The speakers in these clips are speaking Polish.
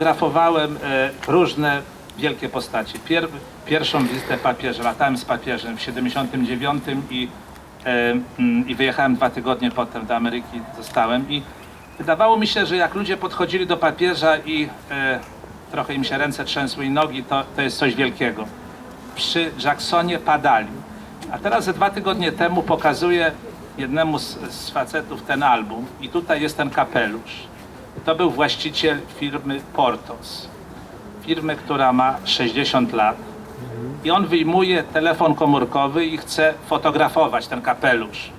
Fotografowałem e, różne wielkie postacie. Pier, pierwszą wizytę papieża, latałem z papieżem w 79 i, e, mm, i wyjechałem dwa tygodnie potem do Ameryki, zostałem i wydawało mi się, że jak ludzie podchodzili do papieża i e, trochę im się ręce trzęsły i nogi, to, to jest coś wielkiego. Przy Jacksonie padali. A teraz ze dwa tygodnie temu pokazuję jednemu z, z facetów ten album i tutaj jest ten kapelusz. To był właściciel firmy Portos. Firmy, która ma 60 lat. I on wyjmuje telefon komórkowy i chce fotografować ten kapelusz.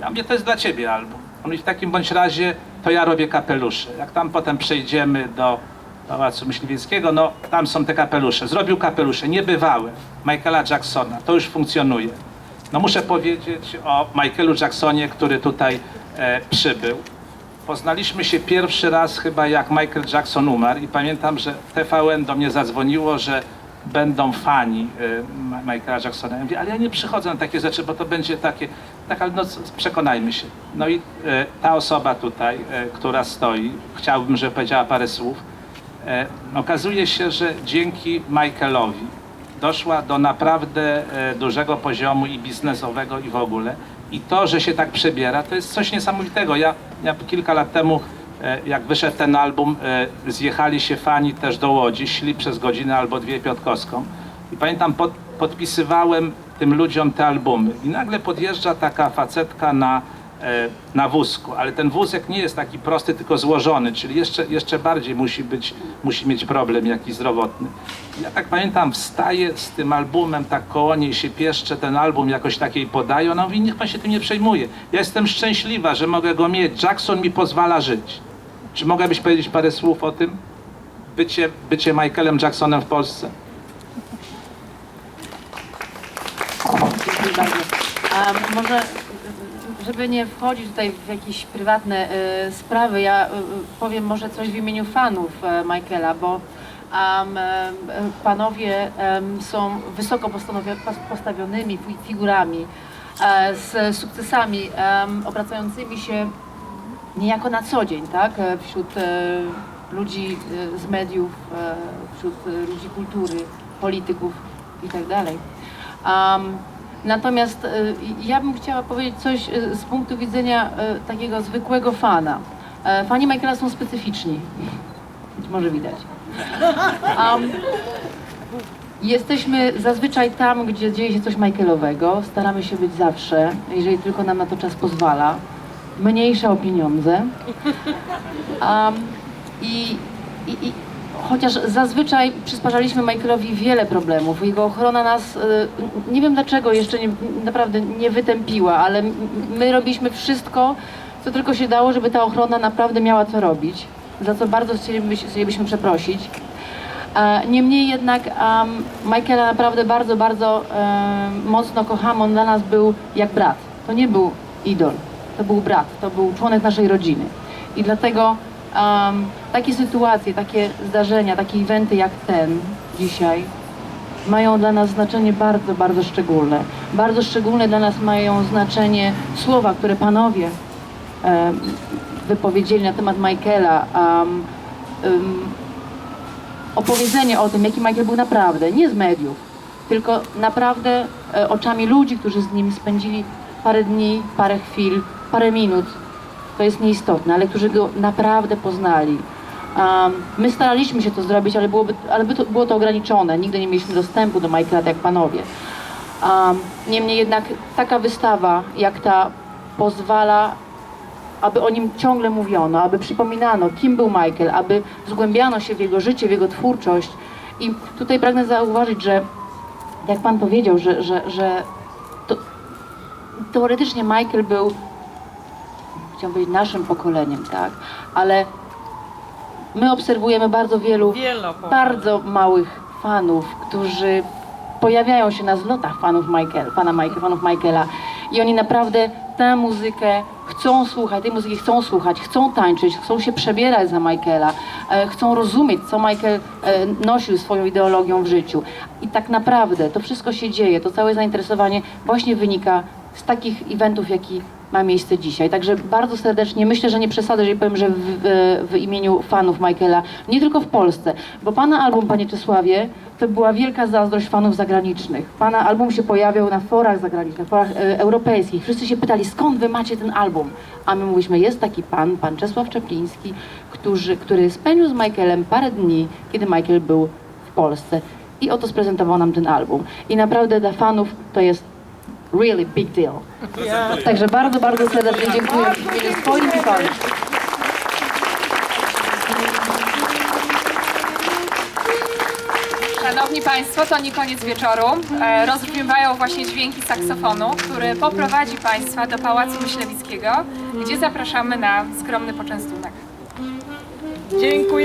Ja mówię, to jest dla ciebie album. On mówi, w takim bądź razie to ja robię kapelusze. Jak tam potem przejdziemy do Pałacu Myśliwieckiego, no tam są te kapelusze. Zrobił kapelusze, niebywałe. Michaela Jacksona, to już funkcjonuje. No muszę powiedzieć o Michaelu Jacksonie, który tutaj e, przybył. Poznaliśmy się pierwszy raz chyba jak Michael Jackson umarł i pamiętam, że TVN do mnie zadzwoniło, że będą fani y, Michaela Jacksona. Ja mówię, ale ja nie przychodzę na takie rzeczy, bo to będzie takie, tak, ale no przekonajmy się. No i y, ta osoba tutaj, y, która stoi, chciałbym, żeby powiedziała parę słów. E, okazuje się, że dzięki Michaelowi doszła do naprawdę e, dużego poziomu i biznesowego i w ogóle. I to, że się tak przebiera, to jest coś niesamowitego. Ja, ja kilka lat temu, e, jak wyszedł ten album, e, zjechali się fani też do Łodzi, szli przez godzinę albo dwie Piotkowską. I pamiętam, pod, podpisywałem tym ludziom te albumy. I nagle podjeżdża taka facetka na, na wózku, ale ten wózek nie jest taki prosty, tylko złożony, czyli jeszcze, jeszcze bardziej musi być, musi mieć problem jakiś zdrowotny. Ja tak pamiętam, wstaję z tym albumem, tak koło niej się pieszczę, ten album jakoś takiej podaje, ona mówi, niech pan się tym nie przejmuje. Ja jestem szczęśliwa, że mogę go mieć, Jackson mi pozwala żyć. Czy mogłabyś powiedzieć parę słów o tym? Bycie, bycie Michaelem Jacksonem w Polsce? Dziękuję bardzo. Może, żeby nie wchodzić tutaj w jakieś prywatne e, sprawy, ja e, powiem może coś w imieniu fanów e, Michaela, bo em, e, panowie są wysoko postawionymi fi- figurami e, z sukcesami obracającymi się niejako na co dzień, tak? E, Wśród e, ludzi e, z mediów, e, wśród e, ludzi kultury, polityków i tak dalej. Natomiast e, ja bym chciała powiedzieć coś e, z punktu widzenia e, takiego zwykłego fana. E, Fani Michaela są specyficzni. Być może widać. Am, Jesteśmy zazwyczaj tam, gdzie dzieje się coś Michaelowego. Staramy się być zawsze, jeżeli tylko nam na to czas pozwala. Mniejsza o pieniądze. Um, i, i, I chociaż zazwyczaj przysparzaliśmy Michaelowi wiele problemów, jego ochrona nas, y, nie wiem dlaczego jeszcze nie, naprawdę nie wytępiła, ale my robiliśmy wszystko, co tylko się dało, żeby ta ochrona naprawdę miała co robić, za co bardzo chcielibyśmy, przeprosić. Niemniej jednak um, Michaela naprawdę bardzo, bardzo em, mocno kocham. On dla nas był jak brat. To nie był idol, to był brat, to był członek naszej rodziny. I dlatego um, takie sytuacje, takie zdarzenia, takie eventy jak ten dzisiaj mają dla nas znaczenie bardzo, bardzo szczególne. Bardzo szczególne dla nas mają znaczenie słowa, które panowie em, wypowiedzieli na temat Michaela. Um, um, opowiedzenie o tym, jaki Michael był naprawdę, nie z mediów, tylko naprawdę e, oczami ludzi, którzy z nim spędzili parę dni, parę chwil, parę minut. To jest nieistotne, ale którzy go naprawdę poznali. Um, my staraliśmy się to zrobić, ale, byłoby, ale by to, było to ograniczone. Nigdy nie mieliśmy dostępu do Michaela tak jak panowie. Um, niemniej jednak taka wystawa jak ta pozwala aby o nim ciągle mówiono, aby przypominano, kim był Michael, aby zgłębiano się w jego życie, w jego twórczość. I tutaj pragnę zauważyć, że jak Pan powiedział, że, że, że to, teoretycznie Michael był, chciałam powiedzieć, naszym pokoleniem, tak? Ale my obserwujemy bardzo wielu bardzo małych fanów, którzy pojawiają się na zlotach fanów Michael, pana Michael, fanów Michaela i oni naprawdę tę muzykę chcą słuchać, tej muzyki chcą słuchać, chcą tańczyć, chcą się przebierać za Michaela, e, chcą rozumieć, co Michael e, nosił swoją ideologią w życiu. I tak naprawdę to wszystko się dzieje, to całe zainteresowanie właśnie wynika z takich eventów, jaki ma miejsce dzisiaj. Także bardzo serdecznie, myślę, że nie przesadzę, jeżeli powiem, że w, w, w imieniu fanów Michaela, nie tylko w Polsce, bo Pana album, Panie Czesławie, to była wielka zazdrość fanów zagranicznych. Pana album się pojawiał na forach zagranicznych, forach e, europejskich. Wszyscy się pytali, skąd Wy macie ten album? A my mówiliśmy, jest taki pan, pan Czesław Czepliński, który, który spędził z Michaelem parę dni, kiedy Michael był w Polsce. I oto sprezentował nam ten album. I naprawdę dla fanów to jest really big deal. Także bardzo, bardzo serdecznie dziękuję w imieniu. Szanowni Państwo, to nie koniec wieczoru. E, Rozbrzmiewają właśnie dźwięki saksofonu, który poprowadzi Państwa do Pałacu Myślewickiego, gdzie zapraszamy na skromny poczęstunek. Dziękuję.